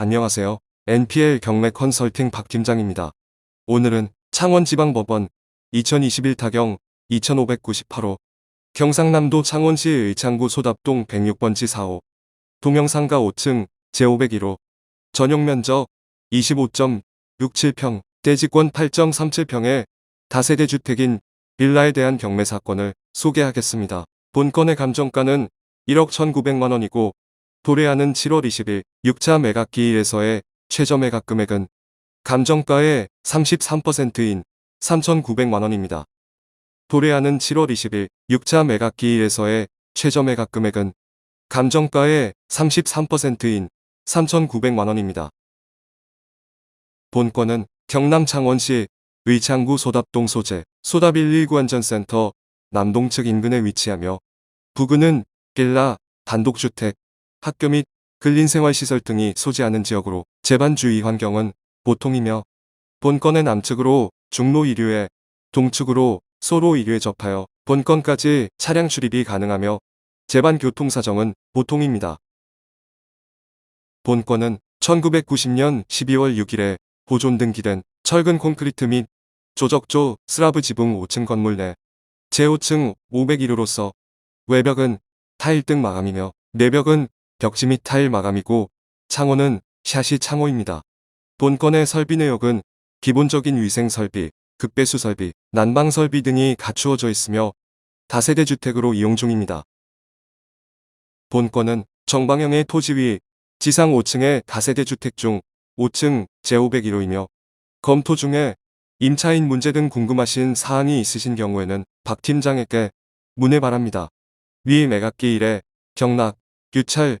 안녕하세요. NPL 경매 컨설팅 박 팀장입니다. 오늘은 창원지방법원 2021 타경 2598호 경상남도 창원시 의창구 소답동 106번지 4호 동영상가 5층 제501호 전용 면적 25.67평 대지권 8.37평의 다세대 주택인 빌라에 대한 경매 사건을 소개하겠습니다. 본건의 감정가는 1억 1,900만 원이고 도래하는 7월 20일 6차 매각기일에서의 최저 매각 금액은 감정가의 33%인 3,900만 원입니다. 도래하는 7월 20일 6차 매각기일에서의 최저 매각 금액은 감정가의 33%인 3,900만 원입니다. 본건은 경남 창원시 의창구 소답동 소재 소답 119 안전센터 남동측 인근에 위치하며 부근은 빌라, 단독주택, 학교 및 근린생활시설 등이 소재하는 지역으로 재반 주위 환경은 보통이며 본건의 남측으로 중로 1류에 동측으로 소로 1류에 접하여 본건까지 차량 출입이 가능하며 재반 교통 사정은 보통입니다. 본건은 1990년 12월 6일에 보존 등기된 철근 콘크리트 및 조적조 슬라브 지붕 5층 건물 내 제5층 501호로서 외벽은 타일 등 마감이며 내벽은 벽지 및 타일 마감이고 창호는 샤시 창호입니다. 본건의 설비 내역은 기본적인 위생 설비, 급배수 설비, 난방 설비 등이 갖추어져 있으며 다세대 주택으로 이용 중입니다. 본건은 정방형의 토지 위 지상 5층의 다세대 주택 중 5층 제501호이며 검토 중에 임차인 문제 등 궁금하신 사항이 있으신 경우에는 박 팀장에게 문의 바랍니다. 위 매각기 일에 경락, 유찰